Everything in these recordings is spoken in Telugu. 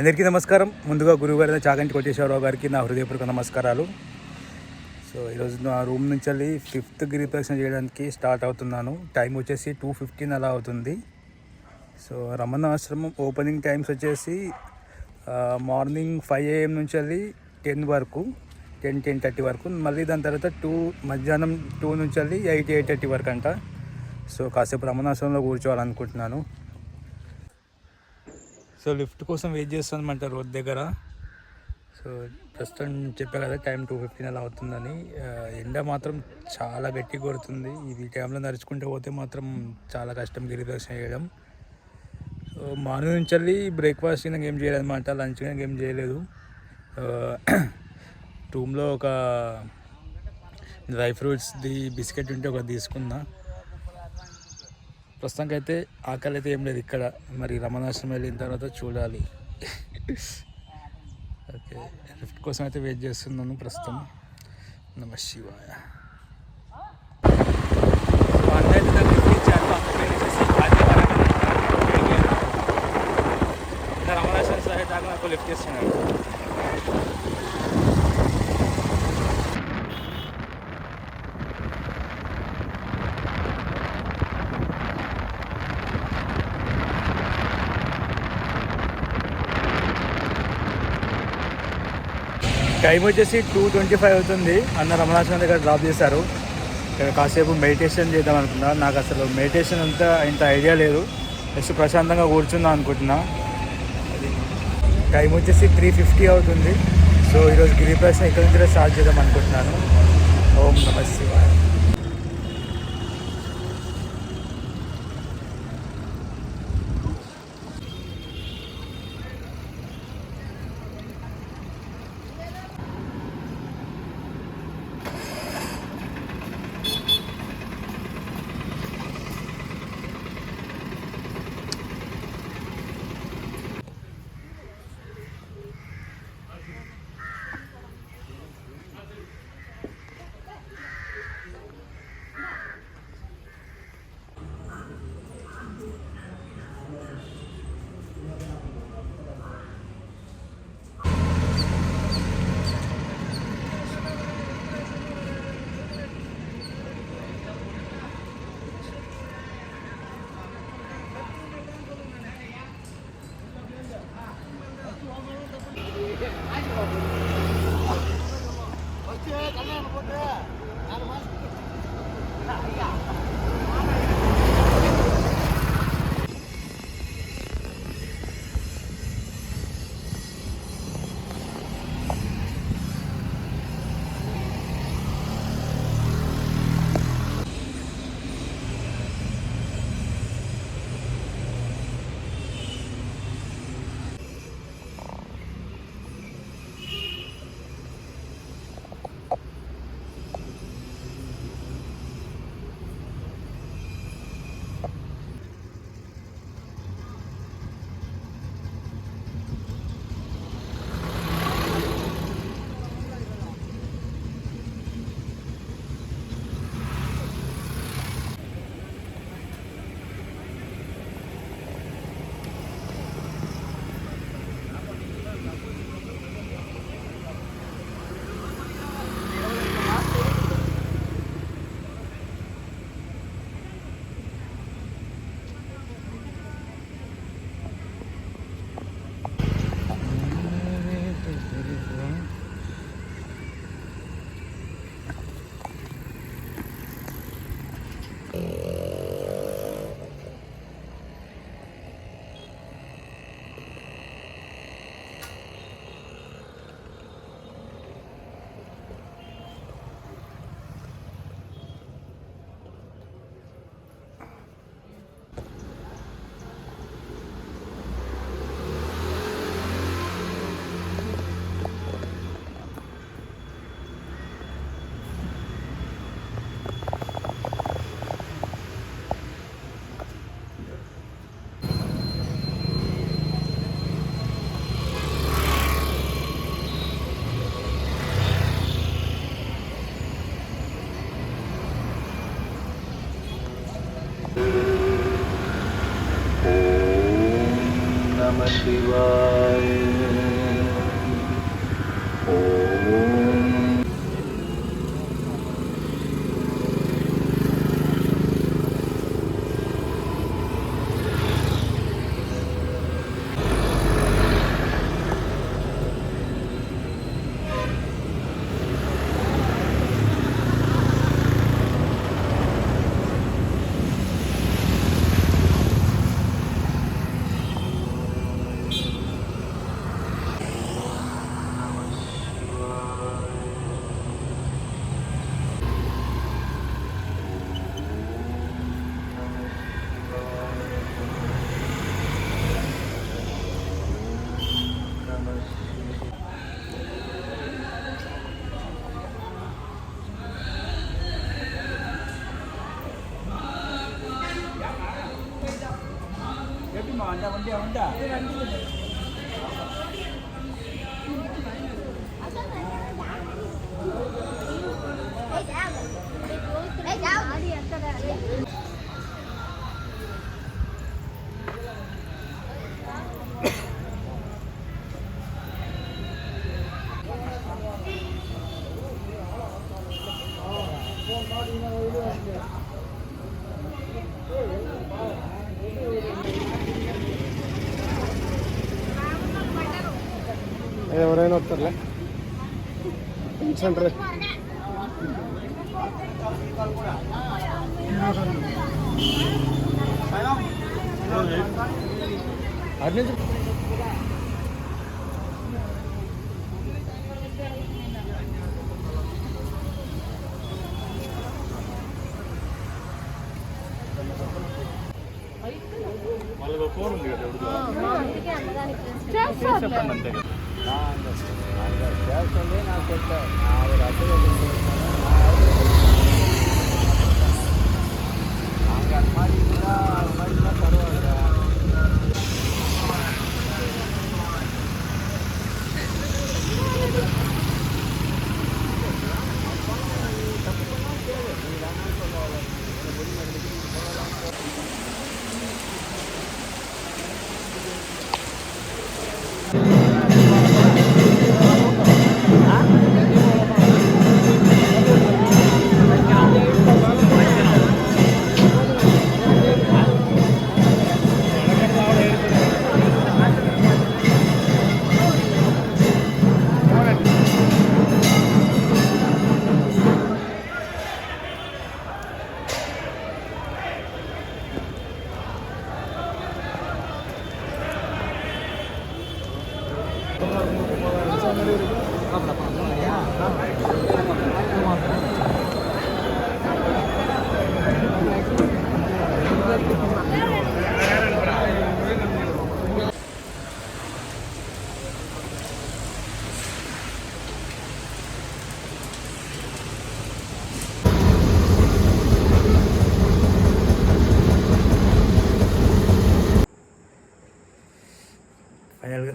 అందరికీ నమస్కారం. ముందుగా గురువుగారి చాగంటి కోటేశ్వరరావు గారికి నా హృదయపూర్వక నమస్కారాలు. సో ఈరోజు నా రూమ్ నుంచి వెళ్ళి ఫిఫ్త్ గిరి ప్రదక్షిణ చేయడానికి స్టార్ట్ అవుతున్నాను. టైం వచ్చేసి టూ ఫిఫ్టీన్ అలా అవుతుంది. So Ramana Ashramam opening times వచ్చేసి మార్నింగ్ ఫైవ్ ఏఎం నుంచి వెళ్ళి టెన్ వరకు టెన్ టెన్ థర్టీ వరకు. మళ్ళీ దాని తర్వాత టూ మధ్యాహ్నం టూ నుంచి వెళ్ళి ఎయిట్ ఎయిట్ థర్టీ వరకు అంట. సో కాసేపు రమణాశ్రమంలో కూర్చోవాలనుకుంటున్నాను. సో లిఫ్ట్ కోసం వెయిట్ చేస్తానమాట రోడ్ దగ్గర. సో ప్రస్తుతం చెప్పా కదా టైం టూ ఫిఫ్టీన్ అలా అవుతుందని. ఎండ మాత్రం చాలా గట్టి కొడుతుంది. ఇది టైంలో నడుచుకుంటూ పోతే మాత్రం చాలా కష్టం గిరిదర్శనం చేయడం. సో మార్నింగ్ నుంచి వెళ్ళి బ్రేక్ఫాస్ట్ కింద ఏం చేయలేదు అనమాట లంచ్ కింద ఏం చేయలేదు. రూమ్లో ఒక డ్రై ఫ్రూట్స్ది బిస్కెట్ ఉంటే ఒక తీసుకున్నా. ప్రస్తుతానికి అయితే ఆకలి అయితే ఏం లేదు. ఇక్కడ మరి రమణాశ్రమం వెళ్ళిన తర్వాత చూడాలి. ఓకే. లిఫ్ట్ కోసం అయితే వెయిట్ చేస్తున్నాను ప్రస్తుతం. నమ శివాయ. లిఫ్ట్ రమణాశ్రమం సరే దాకా నాకు లిఫ్ట్ ఇస్తున్నాడు టైం వచ్చేసి టూ ట్వంటీ ఫైవ్ అవుతుంది. అన్న రమణాశ్రమం దగ్గర డ్రాప్ చేశారు. ఇక్కడ కాసేపు మెడిటేషన్ చేద్దాం అనుకున్నా. నాకు అసలు మెడిటేషన్ అంతా ఇంత ఐడియా లేదు. జస్ట్ ప్రశాంతంగా కూర్చుందాం అనుకుంటున్నా. టైం వచ్చేసి త్రీ ఫిఫ్టీ అవుతుంది. సో ఈరోజు గిరి ప్రశ్న ఇక్కడ నుంచి స్టార్ట్ చేద్దాం అనుకుంటున్నాను. ఓం నమస్తే शिवाय ఎవరైనా వస్తారులే సెంటర్ நாங்கள் அது மாதிரி இருந்தால் அது மாதிரிலாம் தருவாங்க இருக்கும்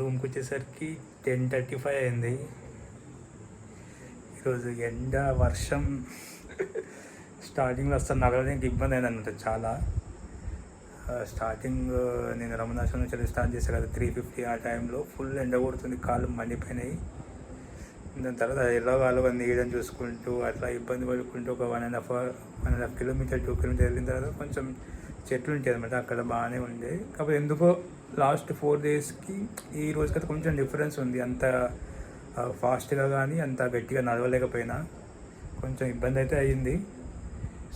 రూమ్కి వచ్చేసరికి టెన్ థర్టీ ఫైవ్ అయింది. ఈరోజు ఎండ వర్షం స్టార్టింగ్లో వస్తాను నడవడానికి ఇబ్బంది అయింది అనమాట చాలా స్టార్టింగ్ నేను రమణాశ్రం నుంచి స్టార్ట్ చేశాను కదా త్రీ ఫిఫ్టీ ఆ టైంలో ఫుల్ ఎండ కొడుతుంది కాళ్ళు మండిపోయినాయి. దాని తర్వాత ఎలాగో నీడని చూసుకుంటూ అట్లా ఇబ్బంది పడుకుంటూ ఒక one and half one and half kilometre two kilometre వెళ్ళిన తర్వాత కొంచెం చెట్లు ఉంటాయి అనమాట అక్కడ బాగానే ఉండే. కాకపోతే ఎందుకో లాస్ట్ ఫోర్ డేస్కి ఈ రోజుకైతే కొంచెం డిఫరెన్స్ ఉంది. అంత ఫాస్ట్గా కానీ అంత గట్టిగా నడవలేకపోయినా కొంచెం ఇబ్బంది అయితే అయ్యింది.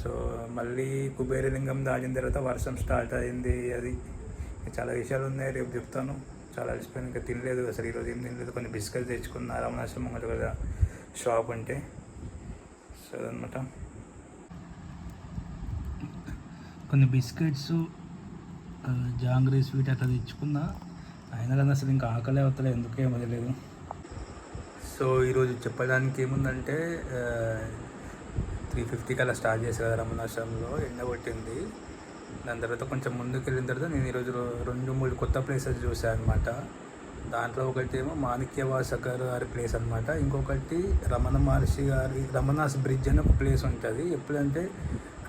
సో మళ్ళీ కుబేరలింగం దాటిన తర్వాత వర్షం స్టార్ట్ అయింది అది చాలా విషయాలు ఉన్నాయి రేపు చెప్తాను. చాలా అలసిపోయాను. ఇంకా తినలేదు అసలు. ఈరోజు ఏం తినలేదు. కొన్ని బిస్కెట్స్ తెచ్చుకున్నా. రమణాశ్రమం కదా షాప్ ఉంటే. సో అనమాట కొన్ని బిస్కెట్స్ జాంగ్రీ స్వీట్ అట్లా తెచ్చుకున్నా. అయినా కానీ అసలు ఇంకా ఆకలే అవుతలే ఎందుకే వదిలేదు సో ఈరోజు చెప్పడానికి ఏముందంటే త్రీ ఫిఫ్టీకి అలా స్టార్ట్ చేశారు కదా రమణాశ్రమంలో ఎండ కొట్టింది. దాని తర్వాత కొంచెం ముందుకు వెళ్ళిన తర్వాత నేను ఈరోజు రెండు మూడు కొత్త ప్లేసెస్ చూసాను అనమాట దాంట్లో ఒకటి ఏమో మాణిక్యవాసకర్ గారి ప్లేస్ అనమాట ఇంకొకటి రమణ మహర్షి గారి రమణాస్ బ్రిడ్జ్ అని ఒక ప్లేస్ ఉంటుంది. ఎప్పుడంటే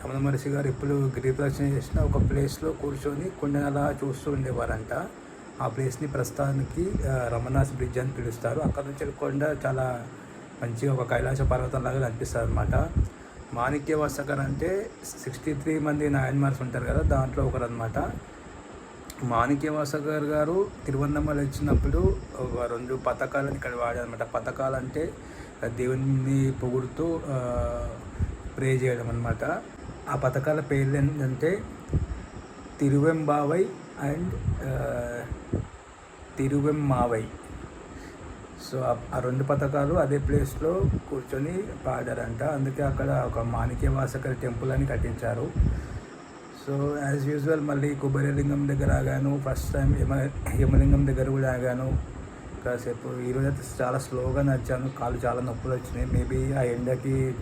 కమల మహర్షి గారు ఎప్పుడు గిరి చేసిన ఒక ప్లేస్లో కూర్చొని కొండను అలా చూస్తూ ఉండేవారంట. ఆ ప్లేస్ని ప్రస్తుతానికి రమణాస్ బ్రిడ్జ్ అని పిలుస్తారు. అక్కడ నుంచి కొండ చాలా మంచిగా ఒక కైలాస పర్వతం లాగా కనిపిస్తుంది అనమాట మాణిక్య వాసకర్ అంటే సిక్స్టీ త్రీ మంది నాయన్మార్స్ ఉంటారు కదా దాంట్లో ఒకరు అనమాట మాణిక్య వాసకర్ గారు తిరువన్నమల వచ్చినప్పుడు ఒక రెండు పథకాలను ఇక్కడ వాడారనమాట పథకాలు అంటే దేవుని పొగుడుతూ ప్రే చేయడం అనమాట ఆ పథకాల పేర్లు ఏంటంటే తిరువెంబావై అండ్ తిరువెమ్మావై. సో ఆ- రెండు పథకాలు అదే ప్లేస్లో కూర్చొని పాడారంట. అందుకే అక్కడ ఒక మాణిక్య వాసకర్ టెంపుల్ అని కట్టించారు. సో యాజ్ యూజువల్ మళ్ళీ కుబేరలింగం దగ్గర ఆగాను. ఫస్ట్ టైం యమ యమలింగం దగ్గర కూడా ఆగాను. కాసేపు ఈరోజు అయితే చాలా స్లోగా నడిచాను. కాళ్ళు చాలా నొప్పులు వచ్చినాయి. మేబీ ఆ ఎండకి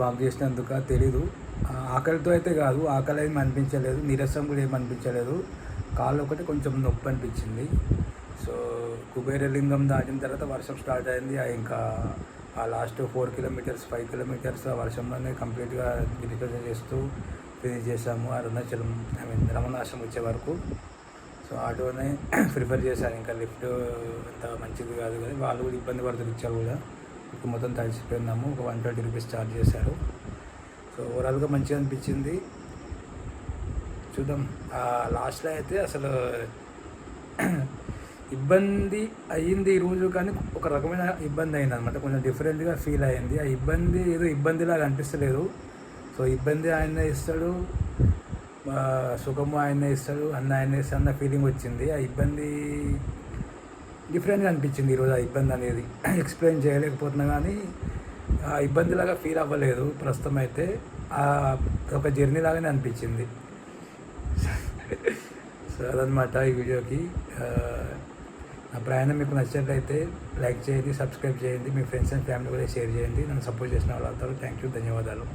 వాక్ చేసినందుక తెలీదు. ఆకలితో అయితే కాదు ఆకలి ఏమి అనిపించలేదు నీరసం కూడా ఏమి అనిపించలేదు. కాళ్ళు ఒకటి కొంచెం నొప్పి అనిపించింది. సో కుబేరలింగం దాటిన తర్వాత వర్షం స్టార్ట్ అయింది. ఆ ఇంకా ఆ last four kilometres five kilometres ఆ వర్షంలోనే కంప్లీట్గా గిరికజ చేస్తూ ఫినిష్ చేసాము అరుణాచలం ఐ మీన్ రమణాశ్రం వచ్చే వరకు. సో ఆటోనే ప్రిఫర్ చేశారు. ఇంకా లిఫ్ట్ అంత మంచిది కాదు కానీ వాళ్ళు కూడా ఇబ్బంది పడుతుంది ఇచ్చారు కూడా. ఇప్పుడు మొత్తం తడిసిపోయినాము. ఒక వన్ ట్వంటీ రూపీస్ ఛార్జ్ చేశారు. సో ఓవరాల్గా మంచిగా అనిపించింది. చూద్దాం. లాస్ట్లో అయితే అసలు ఇబ్బంది అయ్యింది ఈరోజు రోజు కానీ ఒక రకమైన ఇబ్బంది అయింది అనమాట కొంచెం డిఫరెంట్గా ఫీల్ అయింది ఆ ఇబ్బంది ఏదో ఇబ్బందిలాగా అనిపిస్తలేదు. సో ఇబ్బంది ఆయన ఇస్తాడు. సుఖము ఆయన ఇస్తాడు. అన్న ఆయన ఇస్తాడు అన్న ఫీలింగ్ వచ్చింది. ఆ ఇబ్బంది డిఫరెంట్గా అనిపించింది ఈరోజు ఆ ఇబ్బంది అనేది. ఎక్స్ప్లెయిన్ చేయలేకపోతున్నా కానీ ఆ ఇబ్బందిలాగా ఫీల్ అవ్వలేదు ప్రస్తుతం అయితే ఆ ఒక జర్నీ లాగానే అనిపించింది. సో అదనమాట ఈ వీడియోకి. ఆ, నా ప్రయాణం మీకు నచ్చినట్లయితే లైక్ చేయండి సబ్స్క్రైబ్ చేయండి మీ ఫ్రెండ్స్ అండ్ ఫ్యామిలీ కూడా షేర్ చేయండి. నన్ను సపోర్ట్ చేసిన వాళ్ళందరూ థ్యాంక్ యూ ధన్యవాదాలు.